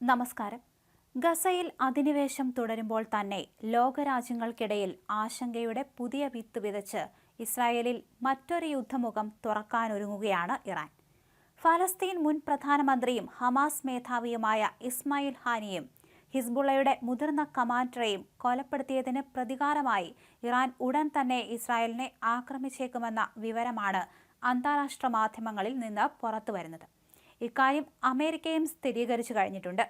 നമസ്കാരം. ഗസയിൽ അധിനിവേശം തുടരുമ്പോൾ തന്നെ ലോകരാജ്യങ്ങൾക്കിടയിൽ ആശങ്കയുടെ പുതിയ വിത്ത് വിതച്ച് ഇസ്രായേലിൽ മറ്റൊരു യുദ്ധമുഖം തുറക്കാനൊരുങ്ങുകയാണ് ഇറാൻ. ഫലസ്തീൻ മുൻ പ്രധാനമന്ത്രിയും ഹമാസ് മേധാവിയുമായ ഇസ്മായിൽ ഹാനിയും ഹിസ്ബുള്ളയുടെ മുതിർന്ന കമാൻഡറെയും കൊലപ്പെടുത്തിയതിന് പ്രതികാരമായി ഇറാൻ ഉടൻ തന്നെ ഇസ്രായേലിനെ ആക്രമിച്ചേക്കുമെന്ന വിവരമാണ് അന്താരാഷ്ട്ര മാധ്യമങ്ങളിൽ നിന്ന് പുറത്തുവരുന്നത്. ഇക്കാര്യം അമേരിക്കയും സ്ഥിരീകരിച്ചു കഴിഞ്ഞിട്ടുണ്ട്.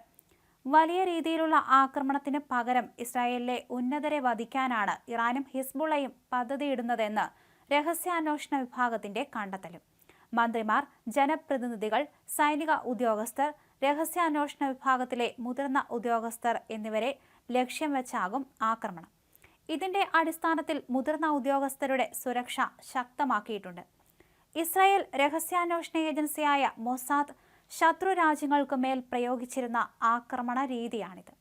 വലിയ രീതിയിലുള്ള ആക്രമണത്തിന് പകരം ഇസ്രായേലിലെ ഉന്നതരെ വധിക്കാനാണ് ഇറാനും ഹിസ്ബുള്ളയും പദ്ധതിയിടുന്നതെന്ന് രഹസ്യാന്വേഷണ വിഭാഗത്തിന്റെ കണ്ടെത്തലും. മന്ത്രിമാർ ജനപ്രതിനിധികൾ സൈനിക ഉദ്യോഗസ്ഥർ രഹസ്യാന്വേഷണ വിഭാഗത്തിലെ മുതിർന്ന ഉദ്യോഗസ്ഥർ എന്നിവരെ ലക്ഷ്യം വെച്ചാകും ആക്രമണം. ഇതിന്റെ അടിസ്ഥാനത്തിൽ മുതിർന്ന ഉദ്യോഗസ്ഥരുടെ സുരക്ഷ ശക്തമാക്കിയിട്ടുണ്ട്. ഇസ്രായേൽ രഹസ്യാന്വേഷണ ഏജൻസിയായ മൊസാദ് ശത്രു രാജ്യങ്ങൾക്ക് മേൽ പ്രയോഗിച്ചിരുന്ന ആക്രമണ രീതിയാണിത്.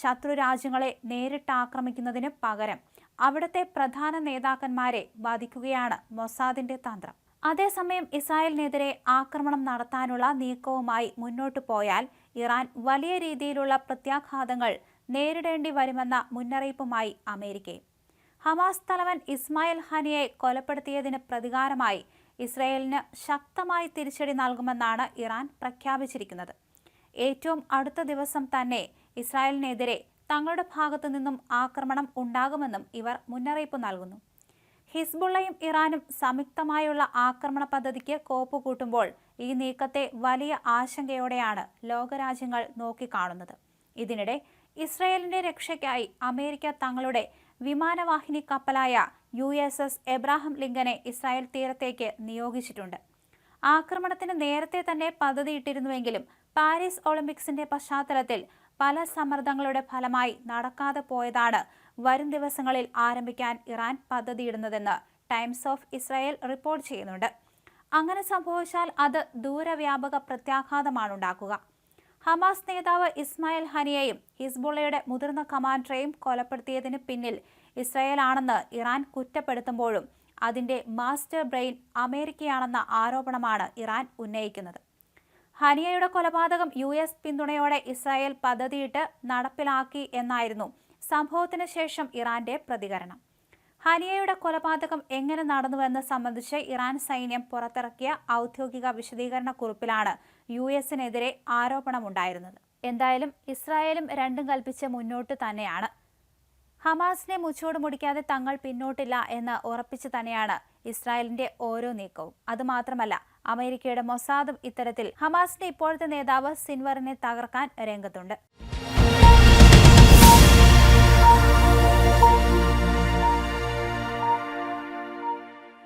ശത്രു രാജ്യങ്ങളെ നേരിട്ട് ആക്രമിക്കുന്നതിന് പകരം അവിടുത്തെ പ്രധാന നേതാക്കന്മാരെ ബാധിക്കുകയാണ് മൊസാദിന്റെ തന്ത്രം. അതേസമയം ഇസ്രായേലിനെതിരെ ആക്രമണം നടത്താനുള്ള നീക്കവുമായി മുന്നോട്ടു പോയാൽ ഇറാൻ വലിയ രീതിയിലുള്ള പ്രത്യാഘാതങ്ങൾ നേരിടേണ്ടി വരുമെന്ന മുന്നറിയിപ്പുമായി അമേരിക്കയും. ഹമാസ് തലവൻ ഇസ്മായിൽ ഹാനിയെ കൊലപ്പെടുത്തിയതിന് പ്രതികാരമായി ഇസ്രയേലിന് ശക്തമായി തിരിച്ചടി നൽകുമെന്നാണ് ഇറാൻ പ്രഖ്യാപിച്ചിരിക്കുന്നത്. ഏറ്റവും അടുത്ത ദിവസം തന്നെ ഇസ്രായേലിനെതിരെ തങ്ങളുടെ ഭാഗത്തു നിന്നും ആക്രമണം ഉണ്ടാകുമെന്നും ഇവർ മുന്നറിയിപ്പ് നൽകുന്നു. ഹിസ്ബുള്ളയും ഇറാനും സംയുക്തമായുള്ള ആക്രമണ പദ്ധതിക്ക് കോപ്പുകൂട്ടുമ്പോൾ ഈ നീക്കത്തെ വലിയ ആശങ്കയോടെയാണ് ലോകരാജ്യങ്ങൾ നോക്കിക്കാണുന്നത്. ഇതിനിടെ ഇസ്രയേലിന്റെ രക്ഷയ്ക്കായി അമേരിക്ക തങ്ങളുടെ വിമാനവാഹിനി കപ്പലായ യു എസ് എസ് എബ്രാഹിം ലിങ്കനെ ഇസ്രായേൽ തീരത്തേക്ക് നിയോഗിച്ചിട്ടുണ്ട്. ആക്രമണത്തിന് നേരത്തെ തന്നെ പദ്ധതിയിട്ടിരുന്നുവെങ്കിലും പാരീസ് ഒളിമ്പിക്സിന്റെ പശ്ചാത്തലത്തിൽ പല സമ്മർദ്ദങ്ങളുടെ ഫലമായി നടക്കാതെ പോയതാണ് വരും ദിവസങ്ങളിൽ ആരംഭിക്കാൻ ഇറാൻ പദ്ധതിയിടുന്നതെന്ന് ടൈംസ് ഓഫ് ഇസ്രായേൽ റിപ്പോർട്ട് ചെയ്യുന്നുണ്ട്. അങ്ങനെ സംഭവിച്ചാൽ അത് ദൂരവ്യാപക പ്രത്യാഘാതമാണ് ഉണ്ടാക്കുക. ഹമാസ് നേതാവ് ഇസ്മായിൽ ഹനിയെയും ഹിസ്ബുള്ളയുടെ മുതിർന്ന കമാൻഡറെയും കൊലപ്പെടുത്തിയതിന് പിന്നിൽ ഇസ്രായേൽ ആണെന്ന് ഇറാൻ കുറ്റപ്പെടുത്തുമ്പോഴും അതിന്റെ മാസ്റ്റർ ബ്രെയിൻ അമേരിക്കയാണെന്ന ആരോപണമാണ് ഇറാൻ ഉന്നയിക്കുന്നത്. ഹനിയയുടെ കൊലപാതകം യു എസ് പിന്തുണയോടെ ഇസ്രായേൽ പദ്ധതിയിട്ട് നടപ്പിലാക്കി എന്നായിരുന്നു സംഭവത്തിന് ശേഷം ഇറാന്റെ പ്രതികരണം. ഹനിയയുടെ കൊലപാതകം എങ്ങനെ നടന്നുവെന്ന് സംബന്ധിച്ച് ഇറാൻ സൈന്യം പുറത്തിറക്കിയ ഔദ്യോഗിക വിശദീകരണ കുറിപ്പിലാണ് യു എസിനെതിരെ ആരോപണമുണ്ടായിരുന്നത്. എന്തായാലും ഇസ്രായേലും രണ്ടും കൽപ്പിച്ച് മുന്നോട്ട് തന്നെയാണ്. ഹമാസിനെ മുച്ചോട് മുടിക്കാതെ തങ്ങൾ പിന്നോട്ടില്ല എന്ന് ഉറപ്പിച്ചു തന്നെയാണ് ഇസ്രായേലിന്റെ ഓരോ നീക്കവും. അതുമാത്രമല്ല അമേരിക്കയുടെ മൊസാദും ഇത്തരത്തിൽ ഹമാസിന്റെ ഇപ്പോഴത്തെ നേതാവ് സിൻവറിനെ തകർക്കാൻ രംഗത്തുണ്ട്.